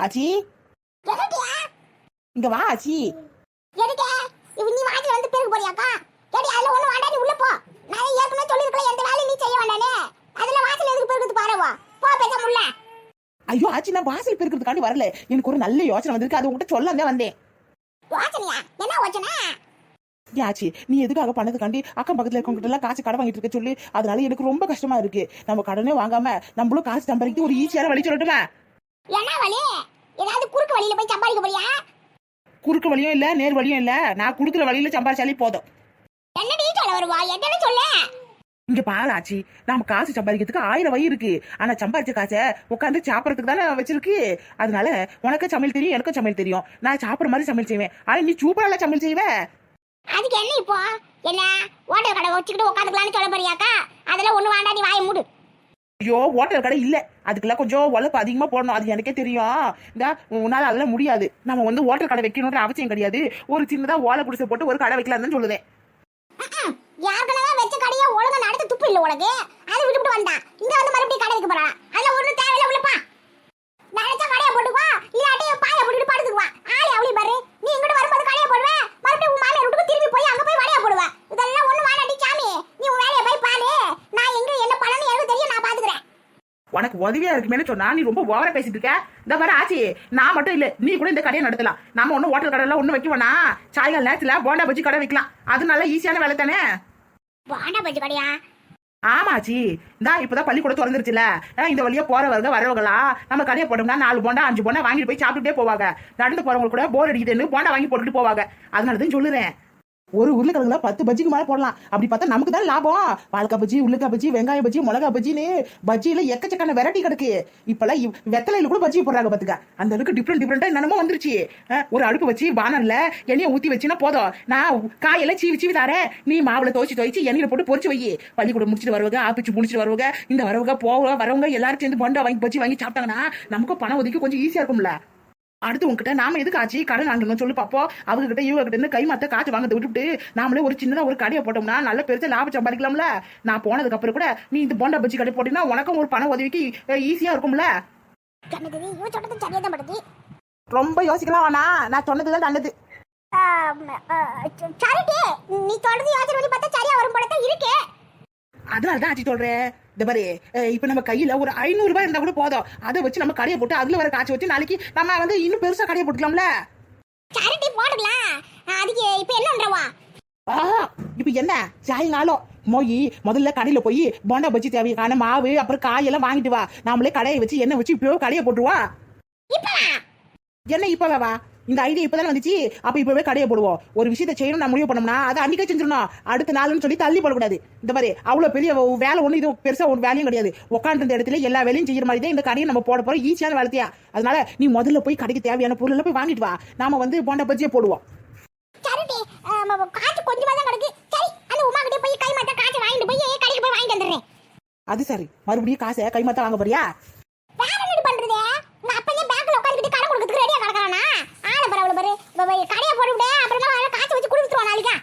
ஆச்சி? இங்க வா ஆச்சி. எதுக்கு இவ நீ வாட்டி வந்து பேருக்கு போறியாக்கா ஏடி அதுல ஒண்ணு வேண்டாம் நீ உள்ள போ. நான் ஏற்கனவே சொல்லிருக்கல எந்த வேலையும் நீ செய்ய வேண்டானே அதுல வாசல் எதுக்கு பேருக்கு பாருவா? போ பேசாம உள்ள ஐயோ ஆச்சி நான் வாசல் பெருக்கிறதுக்காண்டி வரல. எனக்கு ஒரு நல்ல யோசனை வந்திருக்கு. அது உங்ககிட்ட சொல்ல வந்தேன். யோசனையா? என்ன யோசனை? ஆச்சி நீ எதுக்காக பண்ணதுக்காண்டி அக்கம் பக்கத்துல இருக்கவங்க எல்லாம் காசு கடன் வாங்கிட்டு இருக்க சொல்லி. அதனால எனக்கு ரொம்ப கஷ்டமா இருக்கு. நம்ம கடனே வாங்காம நம்மளும் காசு சம்பாதிக்கிறது ஒரு ஈஸியான வழி சொல்லட்டுமா? என்ன வழி? ஏதாவது குறுக்கு வழியில போய் சம்பாதிக்க போறியா? குறுக்கு வழியும் இல்ல நேர் வழியும் இல்ல. நான் குடுக்குற வழியில சம்பாதிச்சாலே போதும். என்ன நீ சொல்ல வருவா? என்னன்னு சொல்ல? இங்க பாரு ஆச்சி நாம காசு சம்பாதிக்கிறதுக்கு ஆயிரம் வழி இருக்கு. ஆனா சம்பாதிச்ச காசை உட்காந்து சாப்பிடறதுக்கு தானே வச்சிருக்கு. அதனால உனக்கு சமையல் தெரியும் எனக்கும் சமையல் தெரியும். நான் சாப்பிடுற மாதிரி சமையல் செய்வேன். ஆனா நீ சூப்பரா சமையல் செய்வ? அதுக்கு என்ன இப்போ? என்ன? ஓட்டல் கடை வச்சுக்கிட்டு உட்காந்துக்கலாம்னு சொல்ல போறியாக்கா? அதெல்லாம் ஒண்ணு வேண்டாம் நீ வாயை மூடு. ஐயோ ஹோட்டல் கடை இல்லை. அதுக்கெல்லாம் கொஞ்சம் உழைப்பு அதிகமாக போடணும். அது எனக்கே தெரியும். இந்த உன்னால் அதெல்லாம் முடியாது. நம்ம வந்து ஹோட்டல் கடை வைக்கணுன்ற அவசியம் கிடையாது. ஒரு சின்னதாக ஓலை குடிசை போட்டு ஒரு கடை வைக்கலாம்னு சொல்லுவேன். யாருக்கனவே வச்ச கடையை ஒழுங்கா நடத்த துப்பு இல்லை உனக்கு. அதை விட்டுவிட்டு வந்தான் இங்க வந்து மறுபடியும் கடை வைக்க போறா அதுல ஒண்ணு தேவையில்ல உள்ளப்பா நினைச்சா கடையை போட்டுக்குவா இல்லாட்டி பாய போட்டுட்டு படுத்துக்குவா ஆளி அவளி பாரு நீ இங்கிட்டு வரும்போது கடையை போடுவ மறுபடியும் உன் மாமியார் வீட்டுக்கு திரும்பி போய் அங்க போய் வடையா போடுவ இதெல்லாம் ஒண்ணு வேணாடி சாமி நீ உன் வேலையை போய் பாரு நான் எங்க என்ன பண்ணணும் எனக்கு தெரியும் நான் பாத்துக்கிறேன் உனக்கு உதவியா இருக்குமேனு சொன்னா நீ ரொம்ப ஓவரா பேசிட்டு இருக்க. இந்த மாதிரி ஆச்சி. நான் மட்டும் இல்ல நீ கூட இந்த கடையை நடத்தலாம். நம்ம ஒன்னும் ஹோட்டல் கடை எல்லாம் ஒண்ணும் வைக்க வேணாம். சாயங்கால நேரத்துல போண்டா பஜ்ஜி கடை வைக்கலாம். அது நல்ல ஈஸியான வேலை தானே? வாண்டா பஞ்சு கடையா? ஆமாச்சி இந்தா இப்பதான் பள்ளிக்கூடம் திறந்துருச்சுல. இந்த வழியா போறவங்க வரவங்களா நம்ம கடையை போட்டோம்னா நாலு போண்டா அஞ்சு போண்டா வாங்கிட்டு போய் சாப்பிட்டுட்டே போவாங்க. நடந்து போறவங்க கூட போர் அடிக்குதுன்னு போண்டா வாங்கி போட்டுட்டு போவாங்க. அதனாலதான் சொல்லுறேன். ஒரு உருளைக்கிழங்குல பத்து பஜ்ஜிக்கு மேலே போடலாம். அப்படி பார்த்தா நமக்கு தான் லாபம். பாலக்காய் பஜ்ஜி உருளைக்காய் பஜ்ஜி வெங்காய பஜ்ஜி மிளகா பஜ்ஜின்னு பஜ்ஜியில எக்கச்சக்கான வெரைட்டி கிடக்கு. இப்பெல்லாம் வெத்தலையில் வெத்தலையில கூட பஜ்ஜி போடுறாங்க பாத்துக்க. அந்த அளவுக்கு டிஃப்ரெண்ட் டிஃப்ரெண்டா என்னமோ வந்துருச்சு. ஒரு அடுப்பு வச்சு பானர்ல எண்ணெயை ஊத்தி வச்சுன்னா போதும். நான் காயெல்லாம் சீவி சீவி தரேன். நீ மாவுல துவைச்சு துவைச்சு எண்ணெயில போட்டு பொரிச்சு வை. பள்ளிக்கூடம் முடிச்சுட்டு வருவாங்க ஆப்பிச்சு முடிச்சுட்டு வருவாங்க இந்த வரவங்க போக வரவங்க எல்லாரும் சேர்ந்து பண்டா வாங்கி பஜ்ஜி வாங்கி சாப்பிட்டாங்கன்னா நமக்கும் பணம் ஒதுக்கி கொஞ்சம் ஈஸியா இருக்கும்ல. அடுத்து உங்ககிட்ட நாம எதுக்கு ஆச்சு? கடன் வாங்கணும் சொல்லி பாப்போம் அவங்க கிட்ட இவங்க கிட்ட இருந்து கை மாத்த காசு வாங்கத்தை விட்டுட்டு நாமளே ஒரு சின்னதா ஒரு கடையை போட்டோம்னா நல்ல பெருசா லாபம் சம்பாதிக்கலாம்ல? நான் போனதுக்கு அப்புறம் கூட நீ இந்த போண்டா பஜ்ஜி கடை போட்டீங்கன்னா உனக்கும் ஒரு பணம் உதவிக்கு ஈஸியா இருக்கும்ல? ரொம்ப யோசிக்கலாம் வேணா நான் சொன்னதுதான் நல்லது. நீ சொல்றது யோசனை பண்ணி பார்த்தா சரியா வரும் போல தான் இருக்கு. அதனால தான் ஆச்சு சொல்றேன். இந்த மாதிரி இப்ப நம்ம கையில ஒரு ஐநூறு ரூபாய் இருந்தா கூட போதும். அதை வச்சு நம்ம கடையை போட்டு அதுல வர காசு வச்சு நாளைக்கு நம்ம வந்து இன்னும் பெருசா கடையை போட்டுக்கலாம்ல? சரிட்டி போட்டுக்கலாம் அதுக்கு இப்ப என்னன்றவா ஆ இப்ப என்ன? சாயங்காலம் மோய் முதல்ல கடையில போய் போண்டா பஜ்ஜி தேவையான மாவு அப்புறம் காயெல்லாம் வாங்கிட்டு வா. நாமளே கடையை வச்சு எண்ணெய் வச்சு இப்பவே கடையை போட்டுருவா. என்ன இப்பவே? வா இந்த ஐடியா இப்பதானே வந்துச்சு? அப்ப இப்பவே கடையை போடுவோம். ஒரு விஷயத்தை செய்யணும் நான் முடிவு பண்ணோம்னா அதை அன்னைக்கே செஞ்சிடணும். அடுத்த நாள்னு சொல்லி தள்ளி போடக்கூடாது. இந்த மாதிரி அவ்வளவு பெரிய வேலை ஒண்ணு இது பெருசா ஒரு வேலையும் கிடையாது. உட்காந்து இருந்த இடத்துல எல்லா வேலையும் செய்யற மாதிரி தான் இந்த கடையை நம்ம போட போறோம். ஈஸியான வேலைத்தியா. அதனால நீ முதல்ல போய் கடைக்கு தேவையான பொருள் போய் வாங்கிட்டு வா. நாம வந்து போண்டா பஜ்ஜியை போடுவோம். அது சரி. மறுபடியும் காசை கைமாத்த வாங்க போறியா வேற என்ன பண்றது உங்க அப்பனே பேங்க்ல உட்கார்ந்துட்டு கடை கொடுக்கிறதுக்கு ரெடியா கிடக்குறானா ஆள கடையை போட்டுவிட்டு அப்புறமா காசு வச்சு கொடுத்துருவான் நாளைக்கா.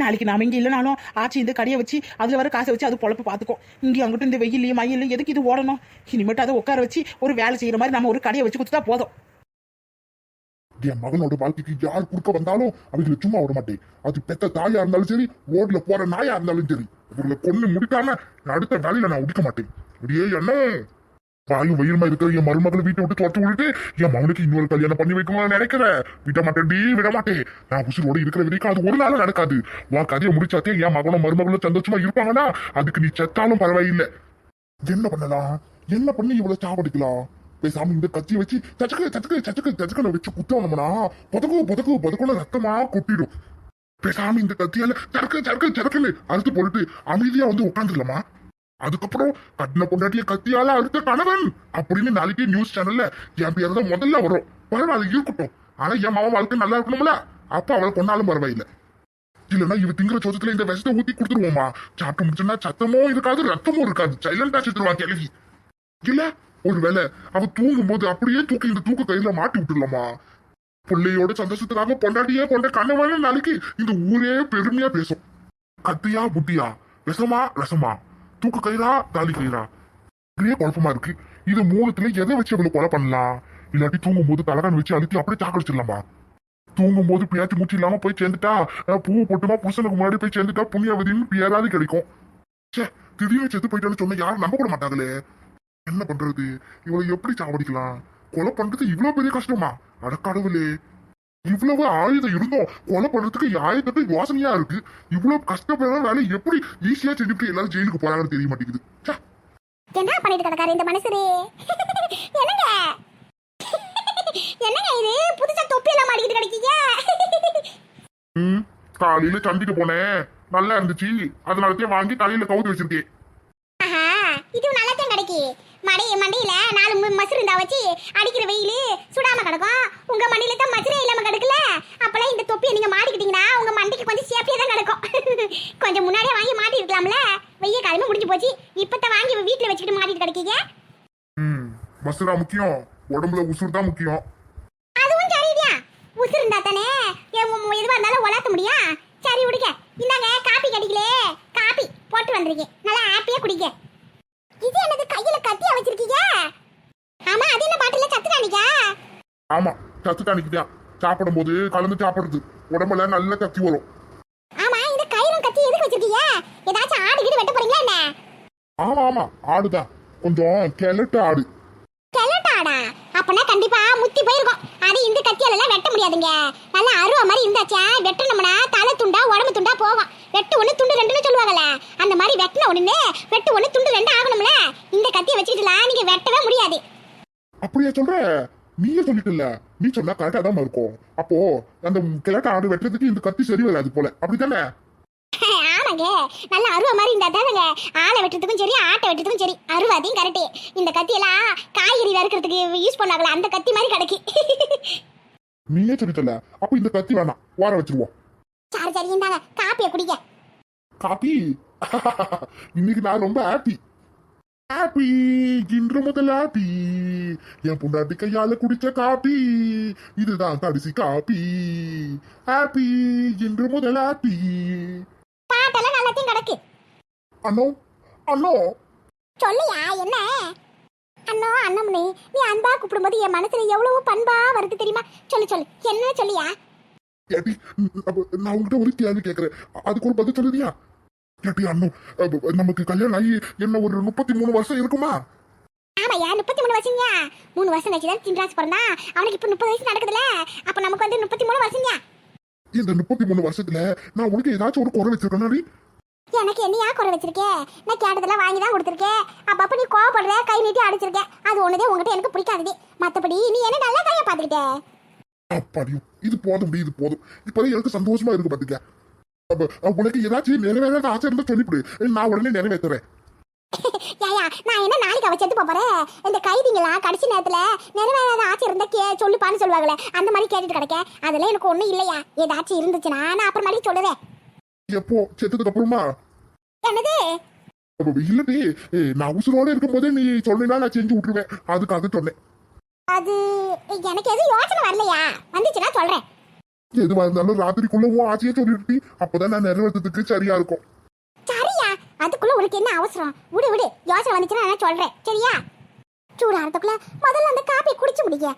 நாளைக்கு நாம இங்க இல்லைனாலும் ஆச்சி இந்த கடையை வச்சு அதுல வர காசை வச்சு அது பொழப்பு பார்த்துக்கும் இங்க அங்கிட்டு இந்த வெயிலையும் மயிலையும் எதுக்கு இது ஓடணும்? இனிமேட்டு அதை உட்கார வச்சு ஒரு வேலை செய்யற மாதிரி நம்ம ஒரு கடையை வச்சு கொடுத்தா போதும். என் மகனோட வாழ்க்கைக்கு யார் குறுக்க வந்தாலும் அவங்களை சும்மா விட மாட்டேன். அது பெத்த தாயா இருந்தாலும் சரி ரோட்ல போற நாயா இருந்தாலும் சரி. அவங்களை கொண்டு முடிக்காம அடுத்த வேலையில நான் உடிக்க மாட்டேன். அப்படியே என்ன வாயும் வயிறுமா இருக்கிற என் மருமகளை வீட்டை விட்டு துரத்து விட்டுட்டு என் மகனுக்கு இன்னொரு கல்யாணம் பண்ணி வைக்கணும்னு நினைக்கிறேன் விட மாட்டேன்டி விட மாட்டேன். நான் உசுரோட இருக்கிற வரைக்கும் அது ஒரு நாள் நடக்காது. உன் கதையை முடிச்சாத்தே என் மகனும் மருமகளும் சந்தோஷமா இருப்பாங்கன்னா அதுக்கு நீ செத்தாலும் பரவாயில்லை. என்ன பண்ணலாம்? என்ன பண்ணி இவ்வளவு சாவடிக்கலாம்? பேசாம இந்த கத்தியை வச்சு சச்சக்கு சச்சக்கு சச்சக்கு சச்சக்கனை வச்சு குத்தோம்னா புதக்கு புதக்கு புதக்குள்ள ரத்தமா கொட்டிடும். பேசாம இந்த கத்தியால சரக்கு சரக்கு சரக்குன்னு அறுத்து போட்டுட்டு அமைதியா வந்து உட்காந்துடலாமா அதுக்கப்புறம் கட்டின பொண்டாட்டிய கத்தியால அடுத்த கணவன் அப்படின்னு நாளைக்கு நியூஸ் சேனல்ல என் பேர் தான் முதல்ல வரும். பரவாயில்ல இருக்கட்டும். ஆனா என் மாமா வாழ்க்கை நல்லா இருக்கணும்ல. அப்ப அவளை கொண்டாலும் பரவாயில்லை. இல்லைன்னா இவ திங்கிற சோச்சத்துல இந்த விஷத்தை ஊத்தி கொடுத்துருவோமா? சாப்பிட்டு முடிச்சோன்னா சத்தமும் இருக்காது ரத்தமும் இருக்காது. சைலண்டா செத்துருவான் கிளவி இல்ல ஒருவேளை அவ தூங்கும் போது அப்படியே தூக்கி இந்த தூக்க கையில மாட்டி விட்டுலாமா பிள்ளையோட சந்தோஷத்துக்காக பொண்டாட்டியே கொண்ட கண்ணவான நாளைக்கு இந்த ஊரே பெருமையா பேசும். கத்தியா புத்தியா? விஷமா ரசமா? தூக்க கயிறா தாலி கயிறா இப்படியே குழப்பமா இருக்கு. இது மூணுத்துல எதை வச்சு அவளை கொலை பண்ணலாம்? இல்லாட்டி தூங்கும் போது தலகான் வச்சு அழுத்தி அப்படியே சாக்கடிச்சிடலாமா தூங்கும் போது பியாச்சி மூச்சு இல்லாம போய் சேர்ந்துட்டா பூ போட்டுமா புருஷனுக்கு முன்னாடி போய் சேர்ந்துட்டா புண்ணியவதின்னு பேராது கிடைக்கும். ச்சே திடீர்னு செத்து போயிட்டான்னு சொன்ன யாரும் நம்ப கூட மாட்டாங்களே. என்ன பண்றது? இவளை எப்படி சாவடிக்கலாம்? கொலை பண்றது இவ்வளவு பெரிய கஷ்டமா? அடக்கடவுளே இவ்வளவு ஆயுதம் இருந்தோம். கொலை பண்றதுக்கு ஆயுதத்தை யோசனையா இருக்கு. இவ்வளவு கஷ்டப்படுற வேலை எப்படி ஈஸியா செஞ்சுட்டு எல்லாரும் ஜெயிலுக்கு போறாங்கன்னு தெரிய மாட்டேங்குது. என்ன பண்ணிட்டு கிடக்காரு இந்த மனுஷரு? என்னங்க? என்னங்க இது? புதுசா தொப்பி எல்லாம் மாட்டிக்கிட்டு கிடைக்கீங்க? காலையில சந்திக்க போனேன். நல்லா இருந்துச்சு. அதனாலதான் வாங்கி தலையில கவுத்து வச்சிருக்கேன். இது நல்லா கிடைக்கி மடை மண்டையில நாலு மு- மசுரு இருந்தா வச்சு அடிக்கிற வெயில் சுடாம கிடக்கும். உங்க மண்டையில தான் மசுரே இல்லாம கிடக்குல. அப்பெல்லாம் இந்த தொப்பியை நீங்க மாட்டிக்கிட்டீங்கன்னா உங்க மண்டைக்கு கொஞ்சம் சேஃப்டியா தான் கிடக்கும். கொஞ்சம் முன்னாடியே வாங்கி மாட்டி இருக்கலாம்ல. வெய்ய காலமே முடிஞ்சு போச்சு. இப்பதான் வாங்கி வீட்டுல வச்சுக்கிட்டு மாட்டிட்டு கிடைக்கீங்க? ம் மசுரா முக்கியம். உடம்புல உசுறு தான் முக்கியம். அதுவும் சரிதான். உசுறு இருந்தா தானே? எதுவா இருந்தாலும் உலாத்த முடியும் சரி விடுங்க இந்தாங்க காப்பி கிடைக்கலே. காப்பி போட்டு வந்திருக்கேன். நல்லா ஹாப்பியா குடிங்க. இது என்னது? கையில கத்தியா வச்சிருக்கீங்க ஆமா அது என்ன பாட்டில சத்து காணிக்கா ஆமா சத்து தானிக்குதான் சாப்பிடும் போது கலந்து சாப்பிடுறது. உடம்புல நல்ல கத்தி வரும். ஆமா இந்த கயிறும் கத்தி எதுக்கு வச்சிருக்கீங்க? ஏதாச்சும் ஆடு கீடு வெட்ட போறீங்களா என்ன? ஆமா ஆமா ஆடுதான். கொஞ்சம் கிழட்டு ஆடு. கிளட்டாடா அப்பனா கண்டிப்பா முத்தி போயிருக்கும் அது எல்லாம் வெட்ட முடியாதுங்க. நல்ல அருவா மாதிரி இருந்தாச்சா வெட்டணும்னா தலை துண்டா உடம்பு துண்டா போகும் வெட்டு ஒண்ணு துண்டு ரெண்டுன்னு சொல்லுவாங்கல்ல அந்த மாதிரி வெட்டின உடனே வெட்டு ஒண்ணு துண்டு ரெண்டு ஆகணும்ல. இந்த கத்தியை வச்சுக்கிட்டுலாம் நீங்க வெட்டவே முடியாது. அப்படியா சொல்ற? நீயே சொல்லிட்டல நீ சொன்னா கரெக்டா தான் இருக்கும். அப்போ அந்த கிழட்டு ஆடு வெட்டுறதுக்கு இந்த கத்தி சரி வராது போல. அப்படித்தானே? ஆமாங்க. நல்ல அருவா மாதிரி இருந்தா தானுங்க. ஆளை வெட்டுறதுக்கும் சரி ஆட்டை வெட்டுறதுக்கும் சரி அருவாதையும் கரெக்டு இந்த கத்தியெல்லாம் காய்கறி வறுக்கிறதுக்கு யூஸ் பண்ணாங்களா அந்த கத்தி மாதிரி கிடைக்கு. நீயே சொல்லிட்டல. அப்ப இந்த கத்தி வேணாம். வார வச்சிருவோம். சரி சரி இந்தாங்க. காப்பியை குடிக்க காப்பி? இன்னைக்கு நான் ரொம்ப ஹாப்பி ஹாப்பி இன்று முதல் ஹாப்பி என் பொண்டாட்டி கையால குடிச்ச காப்பி. இதுதான் கடைசி காப்பி. ஹாப்பி இன்று முதல் ஹாப்பி பாட்டெல்லாம் நல்லாத்தையும் கிடக்கு. அண்ணோ அண்ணோ. சொல்லியா என்ன? அண்ணோ அண்ணம்னே நீ அன்பா கூப்பிடும்போது என் மனசுல எவ்வளவு பண்பா வருது தெரியுமா? சொல்லு சொல்லு. என்ன சொல்லியா? அப்ப நான் உங்ககிட்ட ஒரு கேள்வி கேட்கறேன் அதுக்கு ஒரு பதில் சொல்லுறியா? ஏட்டி அண்ணோ அப்ப நமக்கு கல்யாணம் ஆகி என்ன ஒரு முப்பத்தி மூணு வருஷம் இருக்குமா? ஆமாயா முப்பத்தி மூணு வருஷங்க மூணு வருஷம் கழிச்சு தான் சின்ராஜ் பிறந்தா அவனுக்கு இப்ப முப்பது வயசு நடக்குதுல அப்ப நமக்கு வந்து முப்பத்தி மூணு வருஷங்க இந்த முப்பத்தி மூணு வருஷத்துல நான் உனக்கு ஏதாச்சும் ஒரு குறை வச்சிருக்கேன் எனக்கு என்னையா குறை வச்சிருக்கே? நான் கேட்டதெல்லாம் வாங்கி தான் கொடுத்துருக்கேன் அப்பப்ப நீ கோவப்படுற கை நீட்டி அடிச்சிருக்கேன் அது ஒண்ணுதே உங்ககிட்ட எனக்கு பிடிக்காதது. மத்தபடி நீ என்ன நல்லா கையை பாத்துக்கிட்ட அப்பாடியும் இது போதும் இது போதும். இப்பதான் எனக்கு சந்தோஷமா இருக்கு அப்ப உனக்கு ஏதாச்சும் நிறைவேறாத ஆசை இருந்தா சொல்லிவிடு நான் உடனே நிறைவேற்றுறேன் ஏயா நான் என்ன நாளைக்கு அவ செத்து போறேன்? இந்த கைதிங்களா கடைசி நேரத்துல நிறைவேறாத ஆசை இருந்தா கே சொல்லுப்பான்னு சொல்லுவாங்களே. அந்த மாதிரி கேட்டுட்டு கிடக்க. அதெல்லாம் எனக்கு ஒண்ணும் இல்லையா? ஏதாச்சும் இருந்துச்சுன்னா நான் அப்புறமாடி சொல்லுவேன். எப்போ செத்ததுக்கு அப்புறமா என்னது இல்லடி. நான் உசுரோட இருக்கும் போதே நீ சொன்னா நான் செஞ்சு விட்டுருவேன். அதுக்காக சொன்னேன். அது எனக்கு எதுவும் யோசனை வரலையா? வந்துச்சுன்னா சொல்றேன். எதுவா இருந்தாலும் ராத்திரிக்குள்ள உன் ஆசையை சொல்லிட்டு அப்பதான் நான் நிறைவேற்றத்துக்கு சரியா இருக்கும். சரியா? அதுக்குள்ள உனக்கு என்ன அவசரம்? விடு விடு. யோசனை வந்துச்சுன்னா நான் சொல்றேன். சரியா? சூடாறதுக்குள்ள முதல்ல அந்த காப்பி குடிச்சு முடிக்க?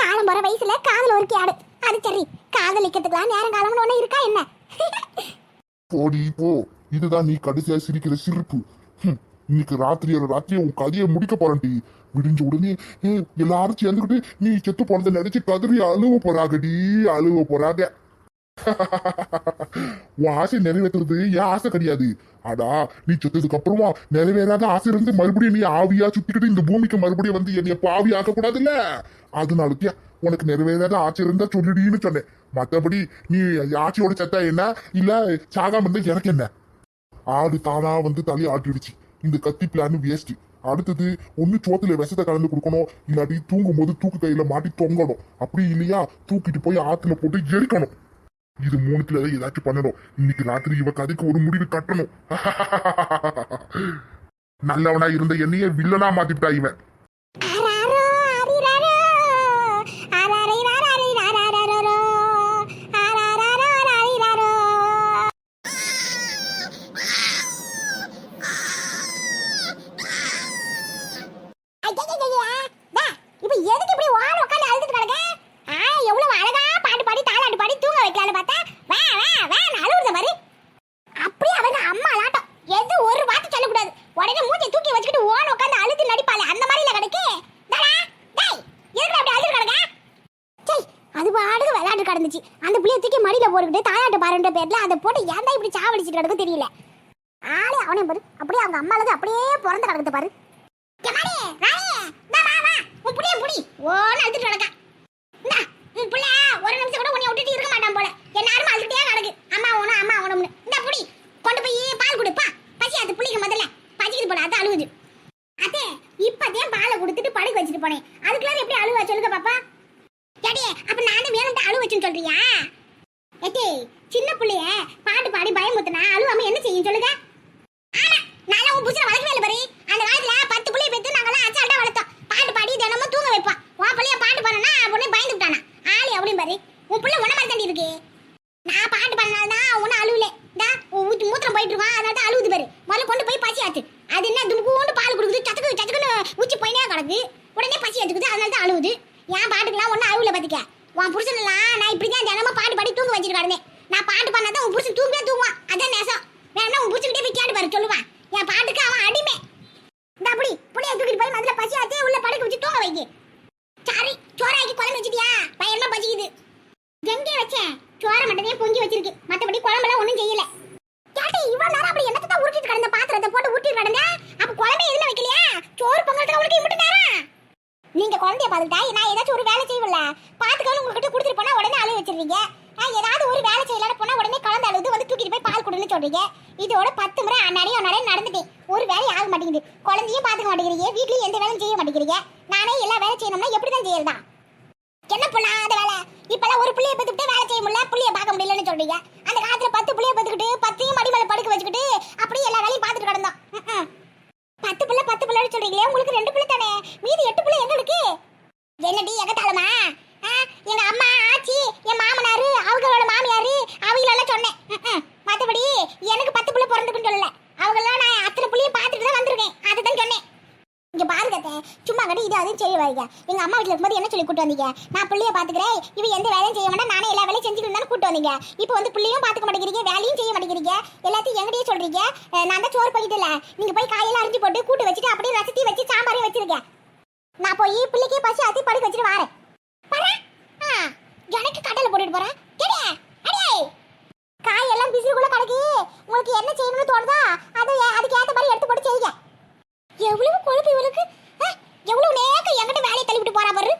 காலம் போற வயசுல காதல் ஒரு கேடு. அது சரி. காதலிக்கிறதுக்குலாம் நேரம் காலம்னு ஒண்ணு இருக்கா என்ன? போடி போ. இதுதான் நீ கடைசியா சிரிக்கிற சிரிப்பு. இன்னைக்கு ராத்திரி ராத்திரி உன் கதையை முடிக்க போறேன்டி விடிஞ்ச உடனே எல்லாரும் சேர்ந்துக்கிட்டு நீ செத்து போனதை நினைச்சு கதறி அழுவ போறாகடி அழுவ போறாக உன் ஆசை நிறைவேற்றுறது என் ஆசை கிடையாது. அடா நீ செத்ததுக்கு அப்புறமா நிறைவேறாத ஆசை இருந்து மறுபடியும் நீ ஆவியா சுத்திக்கிட்டு இந்த பூமிக்கு மறுபடியும் வந்து என்னைய பாவி ஆக்க கூடாதுல்ல? அதனாலக்கே உனக்கு நிறைவேறாத ஆட்சி இருந்தா சொல்லிடின்னு சொன்னேன். மத்தபடி நீ ஆட்சியோட செத்தா என்ன? இல்ல சாகாம இருந்தா எனக்கு என்ன? ஆடு தானா வந்து தலை ஆட்டிடுச்சு. இந்த கத்தி பிளான் வேஸ்ட் அடுத்தது ஒண்ணு சோத்துல விஷத்தை கலந்து கொடுக்கணும். இல்லாட்டி தூங்கும் போது தூக்கு கையில மாட்டி தொங்கணும். அப்படி இல்லையா? தூக்கிட்டு போய் ஆத்துல போட்டு எரிக்கணும். இது மூணுத்துல ஏதாச்சும் பண்ணணும். இன்னைக்கு ராத்திரி இவ கதைக்கு ஒரு முடிவு கட்டணும். நல்லவனா இருந்த என்னையே வில்லனா மாத்திட்டா இவன் ஆராரோ, ஆரிராரோ, ஆராரிராராரிராராரோ, ஆராராரோ, ஆரிராரோ. ஐயையையையா, டா, இப்ப எதுக்கு இருந்துச்சு அந்த புள்ளைய தூக்கி போட்டு தாயாட்டு பாருன்ற பேர்ல அதை போட்டு ஏன் இப்படி சாவடிச்சிட்டு கிடக்கு தெரியல ஆளே அவனே பாரு அப்படியே அவங்க அம்மாலது அப்படியே பிறந்து கிடக்குது பாரு எம்மாடி, ராணி, இந்தா வா, வா. உன் புடி. ஓன்னு அழுதுட்டு கிடக்கா. இந்தா, உன் புள்ள ஒரு நிமிஷம் கூட உன்னை விட்டுட்டு இருக்க மாட்டான் போல. எந்நேரமும் அழுதுட்டே கிடக்கு. அம்மா வேணும், அம்மா வேணும்னு. இந்தா புடி. கொண்டு போய் பால் குடு, பா. பசியாத்து புள்ளைக்கு முதல்ல. பசிக்குது போல, அதான் அழுவுது. அத்தே, இப்பதான் பாலை கொடுத்துட்டு படுக்க வச்சுட்டு போனேன். அதுக்குள்ளார எப்படி அழுவா சொல்லுங்க பாப்பா ஏடி, அப்ப நானும் வேணும்ட்டு அழுவ வச்சுன்னு சொல்றியா ஏடி, சின்ன புள்ளைய பாட்டு பாடி பயமுத்துனா அழுவாம என்ன செய்யும் சொல்லுங்க ஆமா நான் உன் புருஷனை வளர்க்கவே இல்லை பாரு அந்த காலத்துல பத்து புள்ளைய பெத்து நாங்கெல்லாம் அச்சாட்டா வளர்த்தோம் பாட்டு பாடி தினமும் தூங்க வைப்பான் உன் புள்ளைய பாட்டு பாடுனா உடனே பயந்து விட்டானா ஆளி அப்படின்னு பாரு உன் புள்ள உன மாதிரி தாண்டி இருக்கு நான் பாட்டு பாடினால தான் உன்னை அழுவல டா ஊத்தி மூத்திரம் போயிட்டு இருக்கான் அதனால தான் அழுவுது பாரு முதல்ல கொண்டு போய் பசி ஆச்சு அது என்ன துணுக்கூண்டு பால் கொடுக்குது சத்துக்கு சத்துக்குன்னு உச்சி போயினே கிடக்கு உடனே பசி ஆச்சுக்குது அதனால தான் அழுவுது என் பாட்டுக்கெல்லாம் ஒன்றும் அழுவல பாத்துக்க உன் புருஷன் எல்லாம் நான் இப்படி தான் தினமும் பாட்டு பாடி தூங்க வச்சுட்டு கிடந்தேன் நான் பாட்டு பண்ணாதான் உன் புருஷன் தூங்கவே தூங்குவான் அதான் நேசம் வேணா உன் புருஷன்கிட்டே போய் கேட்டு பாரு சொல்லுவான் என் பாட்டுக்கு அவன் அடிமை. இந்த அப்படி புள்ளைய தூக்கிட்டு போய் மதுல பசி ஆத்தி உள்ள படுக்க வச்சு தூங்க வைங்க சாரி சோறாக்கி குழம்பு வச்சுட்டியா? பயமா பசிக்குது? எங்கே வச்சேன்? சோற மட்டுமே பொங்கி வச்சிருக்கு. மத்தபடி குழம்பெல்லாம் ஒண்ணும் செய்யல. கேட்டி இவ்வளவு நேரம் அப்படி என்னத்தை தான் உருட்டிட்டு கிடந்த பாத்திரத்தை போட்டு உருட்டிட்டு கிடந்த? அப்ப குழம்பே எதுல வைக்கலையா? சோறு பொங்கலுக்கு அவளுக்கு மட்டும் நேரம்? நீங்க குழந்தைய பார்த்துட்டா நான் ஏதாச்சும் ஒரு வேலை செய்வல பாத்துக்கணும் உங்ககிட்ட கொடுத்துட்டு போனா உடனே அழுகி வச்சிருவீங்க. நான் ஏதாவது ஒரு வேலை செய்யலான்னு போனா உடனே கலந்து அழுது வந்து தூக்கிட்டு போய் பால் கொடுன்னு சொல்றீங்க. இதோட பத்து முறை அன்னாடியும் அன்னாடியும் நடந்துட்டேன். ஒரு வேலை ஆக மாட்டேங்குது. குழந்தையும் பார்த்துக்க மாட்டேங்கிறீங்க. வீட்லயும் எந்த வேலையும் செய்ய மாட்டேங்கிறீங்க. நானே எல்லா வேலை செய்யணும்னா எப்படிதான் செய்யறதா? என்ன பொண்ணாத வேலை? இப்பெல்லாம் ஒரு புள்ளிய பத்துக்கிட்டு வேலை செய்ய முடியல. புள்ளிய பார்க்க முடியலன்னு சொல்றீங்க. அந்த காலத்துல பத்து புள்ளிய பத்துக்கிட்டு பத்தையும் மடி படுக்க வச்சுக்கிட்டு அப்படியே எல்லா வேலையும் பார்த்துட்டு கிடந்தோம். பத்து பிள்ளை பத்து பிள்ளைன்னு சொல்றீங்களே உங்களுக்கு ரெண்டு பிள்ளை தானே? மீதி எட்டு பிள்ளை எங்க இருக்கு? என்னடி எகத்தாளமா? எங்க அம்மா ஆச்சி என் மாமனாரு அவங்களோட மாமியாரு அவங்களெல்லாம் சொன்னேன். மற்றபடி மத்தபடி எனக்கு பிள்ளை பிறந்துக்குன்னு சொல்லல. அவங்கெல்லாம் நான் அத்தனை பிள்ளையும் பார்த்துட்டு தான் வந்திருக்கேன். அதுதான் சொன்னேன். இங்கே பாருங்க சும்மா கட்டி இது அதுவும் செய்ய வைங்க. எங்கள் அம்மா வீட்டில் இருக்கும்போது என்ன சொல்லி கூட்டு வந்தீங்க? நான் பிள்ளைய பார்த்துக்கிறேன். இவ எந்த வேலையும் செய்ய வேண்டாம் நானே எல்லா வேலையும் செஞ்சுட்டு இருந்தாலும் கூட்டு வந்தீங்க. இப்போ வந்து பிள்ளையும் பார்த்துக்க மாட்டேங்கிறீங்க வேலையும் செய்ய மாட்டேங்கிறீங்க. எல்லாத்தையும் எங்கிட்டயே சொல்கிறீங்க நான் தான் சோறு போயிட்டு இல்லை. நீங்கள் போய் காயெல்லாம் அரிஞ்சு போட்டு கூட்டு வச்சுட்டு அப்படியே ரசத்தி வச்சு சாம்பாரையும் வச்சிருக்கேன் நான் போய் பிள்ளைக்கே பசி அத்தி படுக்க வச்சுட்டு வரேன். ஆ, எனக்கு கடலை போட்டுட்டு போகிறேன் கிடையாது காய் எல்லாம் பிசிக்குள்ள கிடக்கு உங்களுக்கு என்ன செய்யணும்னு தோணுதா அது அதுக்கு ஏத்த மாதிரி எடுத்து போட்டு செய்யுங்க. எவ்வளவு கொழுப்பு இவளுக்கு எவ்வளவு நேரம் என்கிட்ட வேலையை தள்ளிவிட்டு போறா பாரு.